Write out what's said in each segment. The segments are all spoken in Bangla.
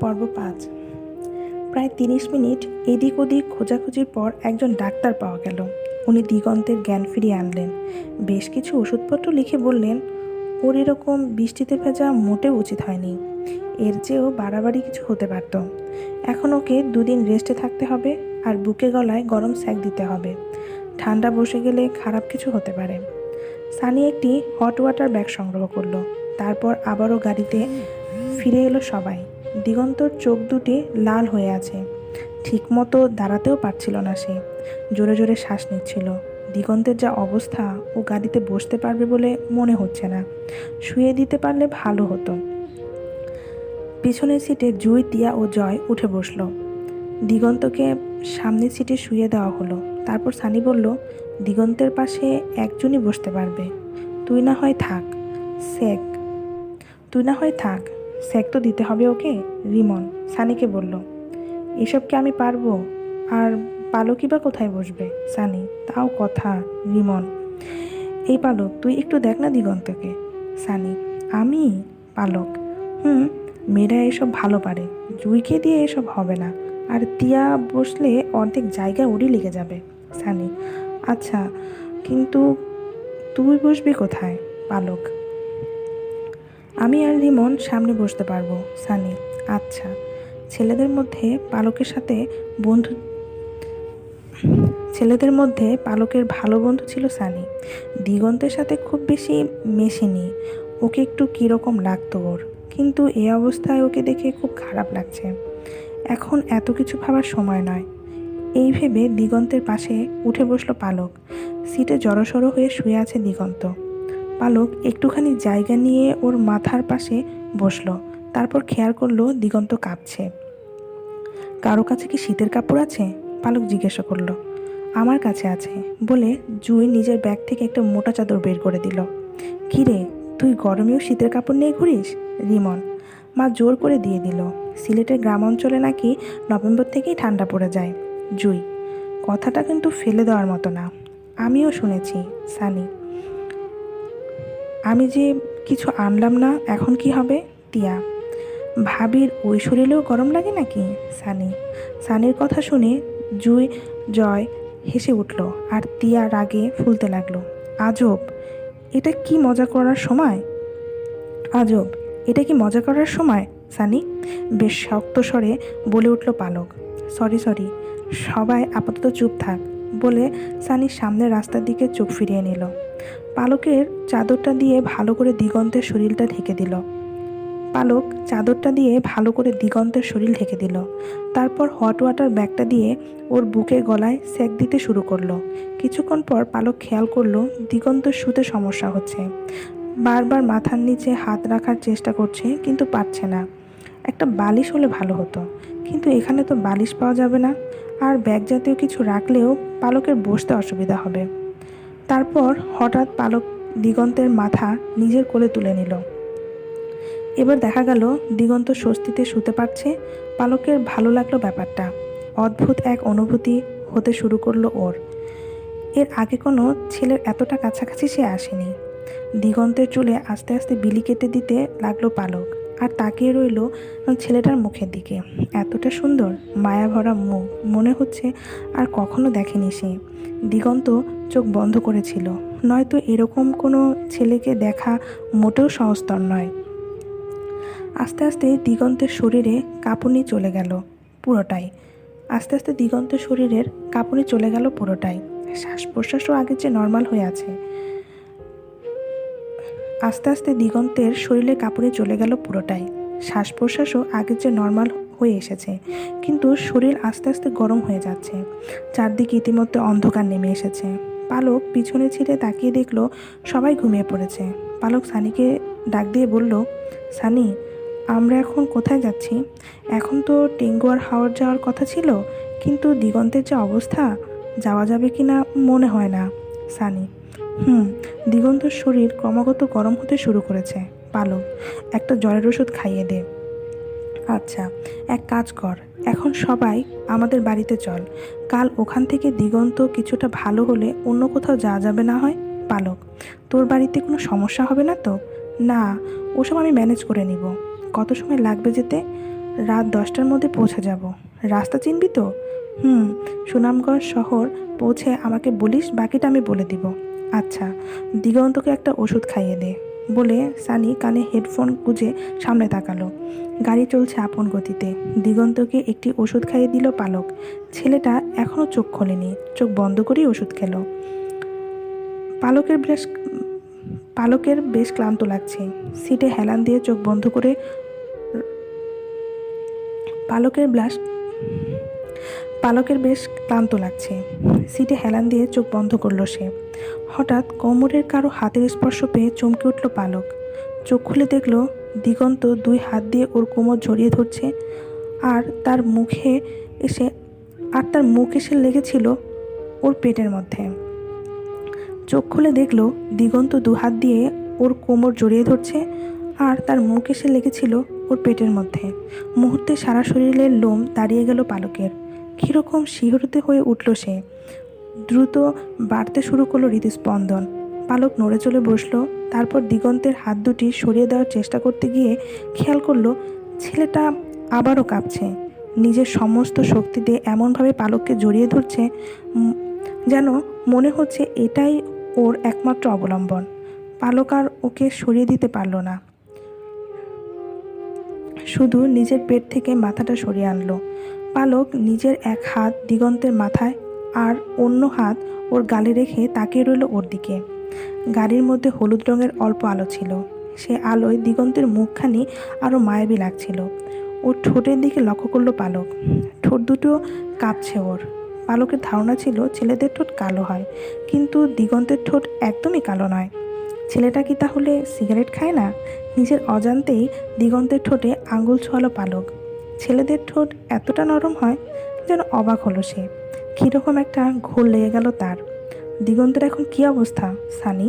পর্ব পাঁচ। প্রায় তিরিশ মিনিট এদিক ওদিক খোঁজাখুঁজির পর একজন ডাক্তার পাওয়া গেল। উনি দিগন্তের জ্ঞান ফিরিয়ে আনলেন। বেশ কিছু ওষুধপত্র লিখে বললেন, ওর এরকম বৃষ্টিতে ভেজা মোটেও উচিত হয়নি। এর চেয়েও বাড়াবাড়ি কিছু হতে পারত। এখন ওকে দুদিন রেস্টে থাকতে হবে আর বুকে গলায় গরম স্যাক দিতে হবে। ঠান্ডা বসে গেলে খারাপ কিছু হতে পারে। সানি একটি হট ওয়াটার ব্যাগ সংগ্রহ করল। তারপর আবারও গাড়িতে ফিরে এলো সবাই। দিগন্তর চোখ দুটি লাল হয়ে আছে। ঠিকমতো দাঁড়াতেও পারছিল না সে। জোরে জোরে শ্বাস নিচ্ছিল। দিগন্তের যা অবস্থা, ও গাড়িতে বসতে পারবে বলে মনে হচ্ছে না। শুয়ে দিতে পারলে ভালো হতো। পিছনের সিটে জুই তিয়া ও জয় উঠে বসল। দিগন্তকে সামনের সিটে শুয়ে দেওয়া হলো। তারপর সানি বলল, দিগন্তের পাশে একজনই বসতে পারবে। তুই না হয় থাক। সেক। তুই না হয় থাক। সেক তো দিতে হবে ওকে? রিমন সানিকে বলল, এসব কি আমি পারব? আর পালকই বা কোথায় বসবে? সানি, তাও কথা, রিমন। এই পালক, তুই একটু দেখ না দিগন্তকে। সানি, আমি? পালক? হুম, মেয়েরা এসব ভালো পারে, জুইকে দিয়ে এসব হবে না। আর তিয়া বসলে অর্ধেক জায়গা ওরই লেগে যাবে। সানি আচ্ছা কিন্তু তুই বসবি কোথায়, পালক? আমি আর রিমন সামনে বসতে পারব, সানি। আচ্ছা ছেলেদের মধ্যে পালকের সাথে বন্ধু ছেলেদের মধ্যে পালকের ভালো বন্ধু ছিল সানি। দিগন্তের সাথে খুব বেশি মেশেনি। ওকে একটু কীরকম লাগতো ওর। কিন্তু এ অবস্থায় ওকে দেখে খুব খারাপ লাগছে। এখন এত কিছু ভাবার সময় নয়। এই ভেবে দিগন্তের পাশে উঠে বসল পালক। সিটে জড়সড়ো হয়ে শুয়ে আছে দিগন্ত। পালক একটুখানি জায়গা নিয়ে ওর মাথার পাশে বসল, তারপর খেয়াল করল দিগন্ত কাঁপছে। কারও কাছে কি শীতের কাপড় আছে? পালক জিজ্ঞাসা করল। আমার কাছে আছে, বলে জুই নিজের ব্যাগ থেকে একটা মোটা চাদর বের করে দিল। কিরে তুই গরমেও শীতের কাপড় নিয়ে ঘুরিস? রিমন। মা জোর করে দিয়ে দিল। সিলেটের গ্রাম অঞ্চলে নাকি নভেম্বর থেকেই ঠান্ডা পড়ে যায়। জুই, কথাটা কিন্তু ফেলে দেওয়ার মতো না। আমিও শুনেছি, সানি। আমি যে কিছু আনলাম না, এখন কি হবে? টিয়া, ভাবির ওই শরীরেও গরম লাগে নাকি? সানি, সানির কথা শুনে জুই, জয় হেসে উঠল আর তিয়া রাগে ফুলতে লাগল। আজব, এটা কি মজা করার সময়? আজব, এটা কি মজা করার সময়? সানি বেশ শক্ত স্বরে বলে উঠল পালক। সরি সরি, সবাই আপাতত চুপ থাক। বলে সানি সামনের রাস্তার দিকে চোখ ফিরিয়ে নিল। পালকের চাদরটা দিয়ে ভালো করে দিগন্তের শরীরটা ঢেকে দিল। পালক চাদরটা দিয়ে ভালো করে দিগন্তের শরীর ঢেকে দিল। তারপর হট ওয়াটার ব্যাগটা দিয়ে ওর বুকে গলায় সেক দিতে শুরু করল। কিছুক্ষণ পর পালক খেয়াল করল দিগন্তর শুতে সমস্যা হচ্ছে। বারবার মাথার নিচে হাত রাখার চেষ্টা করছে, কিন্তু পারছে না। একটা বালিশ হলে ভালো হতো, কিন্তু এখানে তো বালিশ পাওয়া যাবে না। আর ব্যাগ জাতীয় কিছু রাখলেও পালকের বসতে অসুবিধা হবে। তারপর হঠাৎ পালক দিগন্তের মাথা নিজের কোলে তুলে নিল। এবার দেখা গেল দিগন্ত স্বস্তিতে শুতে পারছে পালকের ভালো লাগল ব্যাপারটা। অদ্ভুত এক অনুভূতি হতে শুরু করল ওর। এর আগে কোনো ছেলের এতটা কাছাকাছি সে আসেনি। দিগন্তের চুলে আস্তে আস্তে বিলি কেটে দিতে লাগল পালক। আর তাকিয়ে রইল ছেলেটার মুখের দিকে। এতটা সুন্দর মায়া ভরা মুখ, মনে হচ্ছে আর কখনো দেখেনি সে। দিগন্ত চোখ বন্ধ করেছিল। নয়তো এরকম কোনো ছেলেকে দেখা মোটেও সহজতর নয়। আস্তে আস্তে দিগন্তের শরীরে কাঁপুনি চলে গেল পুরোটাই। আস্তে আস্তে দিগন্তের শরীরের কাঁপুনি চলে গেল পুরোটাই। শ্বাস প্রশ্বাসও আগের চেয়ে নর্মাল হয়ে আছে। আস্তে আস্তে দিগন্তের শরীরে কাপড়ে চলে গেল পুরোটাই। শ্বাস প্রশ্বাসও আগের চেয়ে নর্মাল হয়ে এসেছে, কিন্তু শরীর আস্তে আস্তে গরম হয়ে যাচ্ছে। চারদিকে ইতিমধ্যে অন্ধকার নেমে এসেছে। পালক পিছনে ছিঁড়ে তাকিয়ে দেখল, সবাই ঘুমিয়ে পড়েছে। পালক সানিকে ডাক দিয়ে বলল, সানি, আমরা এখন কোথায় যাচ্ছি? এখন তো টেঙ্গুয়ার হাওড় যাওয়ার কথা ছিল, কিন্তু দিগন্তের যে অবস্থা, যাওয়া যাবে কি না মনে হয় না। সানি হুম দিগন্তর শরীর ক্রমাগত গরম হতে শুরু করেছে। পালক একটা জ্বরের ওষুধ খাইয়ে দে। আচ্ছা এক কাজ কর, এখন সবাই আমাদের বাড়িতে চল। কাল ওখান থেকে দিগন্ত কিছুটা ভালো হলে অন্য কোথাও যাওয়া যাবে না হয়? পালক তোর বাড়িতে কোনো সমস্যা হবে না তো? না, ওসব আমি ম্যানেজ করে নিব। কত সময় লাগবে যেতে? রাত দশটার মধ্যে পৌঁছে যাব। রাস্তা চিনবি তো? হুম, সুনামগঞ্জ শহর পৌঁছে আমাকে বলিস, বাকিটা আমি বলে দিব। আচ্ছা দিগন্তকে একটা ওষুধ খাইয়ে দে। বলে সানি কানে হেডফোন গুঁজে সামনে তাকালো। গাড়ি চলছে আপন গতিতে। দিগন্তকে একটি ওষুধ খাইয়ে দিল পালক। ছেলেটা এখনও চোখ খোলেনি। চোখ বন্ধ করেই ওষুধ খেলো। পালকের বেশ পালকের বেশ ক্লান্ত লাগছে। সিটে হেলান দিয়ে চোখ বন্ধ করে পালকের ব্লাস পালকের বেশ ক্লান্ত লাগছে। সিটে হেলান দিয়ে চোখ বন্ধ করল সে। হঠাৎ কোমরের কারও হাতের স্পর্শ পেয়ে চমকে উঠল পালক চোখ খুলে দেখল দিগন্ত দুই হাত দিয়ে ওর কোমর জড়িয়ে ধরছে আর তার মুখে এসে, আর তার মুখ এসে লেগেছিল ওর পেটের মধ্যে। চোখ খুলে দেখল দিগন্ত দু হাত দিয়ে ওর কোমর জড়িয়ে ধরছে আর তার মুখ এসে লেগেছিল ওর পেটের মধ্যে। মুহূর্তে সারা শরীরের লোম দাঁড়িয়ে গেল পালকের কীরকম শিহরিত হয়ে উঠল সে। দ্রুত বাড়তে শুরু করল হৃদস্পন্দন। পালক নড়ে চলে বসল, তারপর দিগন্তের হাত দুটি সরিয়ে দেওয়ার চেষ্টা করতে গিয়ে খেয়াল করল, ছেলেটা আবারও কাঁপছে। নিজের সমস্ত শক্তি দিয়ে এমনভাবে পালককে জড়িয়ে ধরছে যেন মনে হচ্ছে এটাই ওর একমাত্র অবলম্বন। পালক আর ওকে সরিয়ে দিতে পারল না। শুধু নিজের পেট থেকে মাথাটা সরিয়ে আনলো। পালক নিজের এক হাত দিগন্তের মাথায় আর অন্য হাত ওর গালে রেখে তাকিয়ে রইল ওর দিকে। গাড়ির মধ্যে হলুদ রঙের অল্প আলো ছিল। সে আলোয় দিগন্তের মুখখানি আরও মায়াবী লাগছিল। ওর ঠোঁটের দিকে লক্ষ্য করল পালক। ঠোঁট দুটো কাঁপছে ওর। পালকের ধারণা ছিল ছেলেদের ঠোঁট কালো হয়, কিন্তু দিগন্তের ঠোঁট একদমই কালো নয়। ছেলেটা কি তাহলে সিগারেট খায় না? নিজের অজান্তেই দিগন্তের ঠোঁটে আঙুল ছোয়ালো পালক। ছেলেদের ঠোঁট এতটা নরম হয় যেন অবাক হলো সে। কীরকম একটা ঘোর লেগে গেল তার। দিগন্তের এখন কী অবস্থা, সানি?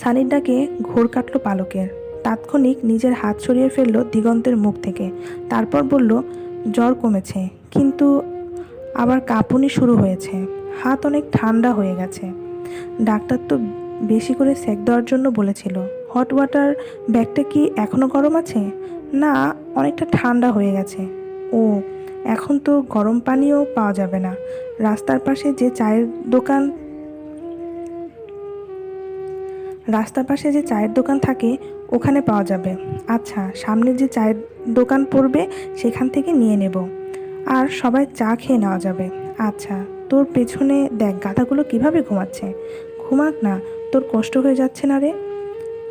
সানির ডাকে ঘোর কাটলো পালকের। তাৎক্ষণিক নিজের হাত সরিয়ে ফেলল দিগন্তের মুখ থেকে। তারপর বলল, জ্বর কমেছে, কিন্তু আবার কাঁপুনি শুরু হয়েছে। হাত অনেক ঠান্ডা হয়ে গেছে। ডাক্তার তো বেশি করে সেক দেওয়ার জন্য বলেছিল, হট ওয়াটার ব্যাগটা কি এখনও গরম আছে? না, অনেকটা ঠান্ডা হয়ে গেছে। ও এখন তো গরম পানিও পাওয়া যাবে না। রাস্তার পাশে যে চায়ের দোকান রাস্তার পাশে যে চায়ের দোকান থাকে, ওখানে পাওয়া যাবে। আচ্ছা সামনে যে চায়ের দোকান পড়বে, সেখান থেকে নিয়ে নেব। আর সবাই চা খেয়ে নেওয়া যাবে। আচ্ছা তোর পেছনে দেখ, গাধাগুলো কীভাবে ঘুমাচ্ছে? ঘুমাক না, তোর কষ্ট হয়ে যাচ্ছে না রে?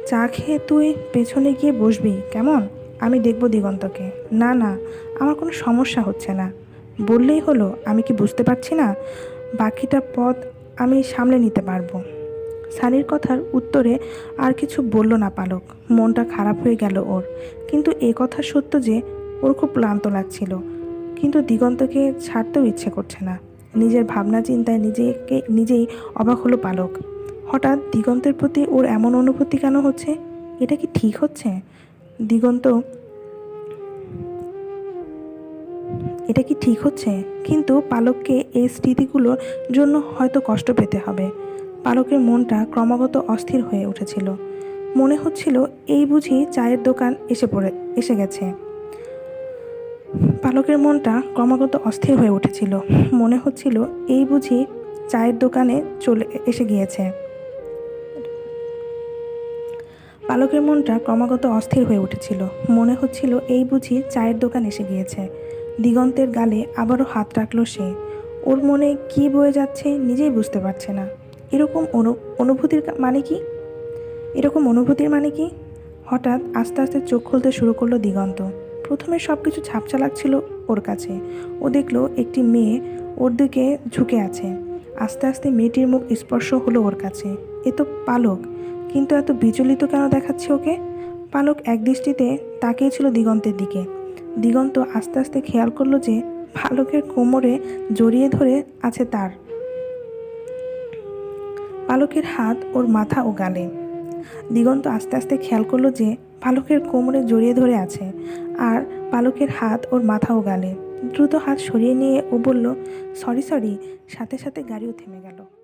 চা খেয়ে তুই পেছনে গিয়ে বসবি, কেমন? আমি দেখব দিগন্তকে। না না, আমার কোনো সমস্যা হচ্ছে না। বললেই হলো, আমি কি বুঝতে পারছি না? বাকিটা পথ আমি সামলে নিতে পারব। সানির কথার উত্তরে আর কিছু বলল না পালক। মনটা খারাপ হয়ে গেল ওর। কিন্তু এ কথা সত্য যে, ওর খুব ক্লান্ত লাগছিল। কিন্তু দিগন্তকে ছাড়তেও ইচ্ছে করছে না। নিজের ভাবনা চিন্তায় নিজেকে, নিজেই অবাক হলো পালক। হঠাৎ দিগন্তের প্রতি ওর এমন অনুভূতি কেন হচ্ছে? এটা কি ঠিক হচ্ছে? দিগন্ত এটা কি ঠিক হচ্ছে? কিন্তু পালককে এই স্মৃতিগুলোর জন্য হয়তো কষ্ট পেতে হবে। পালকের মনটা ক্রমাগত অস্থির হয়ে উঠেছিল। মনে হচ্ছিল এই বুঝি চায়ের দোকান এসে পড়ে, এসে গেছে। পালকের মনটা ক্রমাগত অস্থির হয়ে উঠেছিল। মনে হচ্ছিল এই বুঝি চায়ের দোকানে চলে, এসে গিয়েছে। পালকের মনটা ক্রমাগত অস্থির হয়ে উঠেছিল। মনে হচ্ছিল এই বুঝি চায়ের দোকান এসে গিয়েছে। দিগন্তের গালে আবারও হাত রাখল সে। ওর মনে কি বয়ে যাচ্ছে নিজেই বুঝতে পারছে না। এরকম অনু, অনুভূতির মানে কি? এরকম অনুভূতির মানে কি? হঠাৎ আস্তে আস্তে চোখ খুলতে শুরু করল দিগন্ত। প্রথমে সব কিছু ঝাপসা লাগছিল ওর কাছে। ও দেখল একটি মেয়ে ওর দিকে ঝুঁকে আছে। আস্তে আস্তে মেয়েটির মুখ স্পর্শ হলো ওর কাছে। এ তো পালক, কিন্তু এত বিচলিত কেন দেখাচ্ছে ওকে? পালক একদৃষ্টিতে তাকিয়েছিল দিগন্তের দিকে। দিগন্ত আস্তে আস্তে খেয়াল করল যে পালকের কোমরে জড়িয়ে ধরে আছে তার। পালকের হাত ওর মাথা ও গালে। দিগন্ত আস্তে আস্তে খেয়াল করল যে পালকের কোমরে জড়িয়ে ধরে আছে আর পালকের হাত ওর মাথা ও গালে। দ্রুত হাত সরিয়ে নিয়ে ও বলল, সরি সরি। সাথে সাথে গাড়িও থেমে গেল।